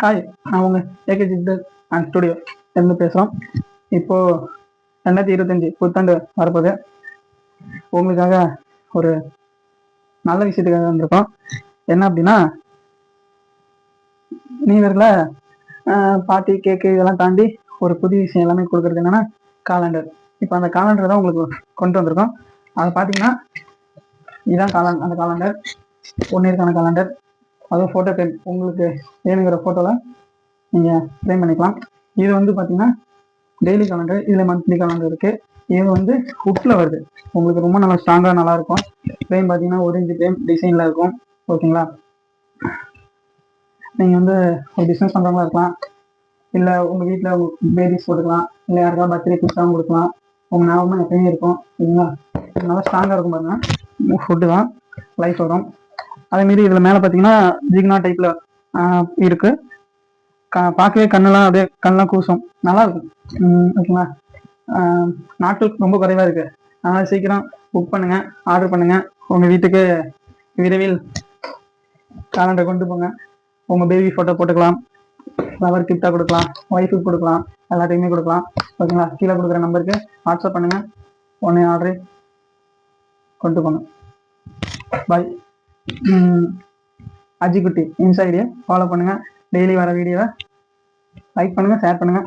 Hi நான் உங்கள் AK ஜிக்டர் and studio இருந்து பேசுகிறோம் இப்போது ரெண்டாயிரத்தி இருபத்தஞ்சி புத்தாண்டு வரப்போது உங்களுக்காக ஒரு நல்ல விஷயத்துக்காக வந்திருக்கோம். என்ன அப்படின்னா நீவர்ல பாட்டி கேக்கு இதெல்லாம் தாண்டி ஒரு புதிய விஷயம் எல்லாமே கொடுக்குறது என்னன்னா காலண்டர் இப்போ அந்த காலண்டர் தான் உங்களுக்கு கொண்டு வந்திருக்கோம். அதை பார்த்தீங்கன்னா இதுதான் காலன் அந்த காலண்டர் ஒன் இயர்க்கான காலண்டர் அதுவும் ஃபோட்டோ ஃப்ரேம் உங்களுக்கு வேணுங்கிற ஃபோட்டோவில் நீங்கள் ஃப்ரேம் பண்ணிக்கலாம். இது வந்து பார்த்தீங்கன்னா டெய்லி கலண்டர் இதில் மந்த்லி கலண்டர் இருக்குது இது வந்து உட்டில் வருது. உங்களுக்கு ரொம்ப நல்லா ஸ்ட்ராங்காக நல்லாயிருக்கும் ஃப்ரேம் பார்த்தீங்கன்னா ஒரு இன்ச்சு ஃப்ரேம் டிசைனில் இருக்கும். ஓகேங்களா நீங்கள் வந்து ஒரு பிஸ்னஸ் பண்ணுறவங்களா இருக்கலாம். இல்லை உங்கள் வீட்டில் உங்கள் பேபிஸ் போட்டுக்கலாம் இல்லை யாருக்காவது பர்த்டே கிஃப்டாகவும் கொடுக்கலாம். உங்கள் ஞாபகமாக எப்பயுமே இருக்கும். சரிங்களா? நல்லா ஸ்ட்ராங்காக இருக்கும் பாருங்கள் ஃபுட்டு தான். லைஃப் வரும். அதே அதேமாரி இதுல மேல பாத்தீங்கன்னா ஜிக்னா டைப்ல இருக்கு. கா பார்க்கவே கண்ணெல்லாம் அப்படியே கண்ணெலாம் கூசும். நல்லா இருக்கும். உம் ஓகேங்களா? ஆஹ் நாட்கள் ரொம்ப குறைவா இருக்கு. அதனால சீக்கிரம் புக் பண்ணுங்க ஆர்டர் பண்ணுங்க. உங்க வீட்டுக்கு விரைவில் காலண்டர் கொண்டு போங்க. உங்க பேபி ஃபோட்டோ போட்டுக்கலாம். ஃப்ளவர் கிஃப்டாக கொடுக்கலாம். ஒய்ஃபுக்கு கொடுக்கலாம். எல்லாத்தையுமே கொடுக்கலாம். ஓகேங்களா? கீழே கொடுக்குற நம்பருக்கு வாட்ஸ்அப் பண்ணுங்க. உடனே ஆர்டரை கொண்டு போங்க பாய் அஜிக்குட்டி இன்ஸ்டா ஃபாலோ பண்ணுங்க. டெய்லி வர வீடியோவை லைக் பண்ணுங்க ஷேர் பண்ணுங்க.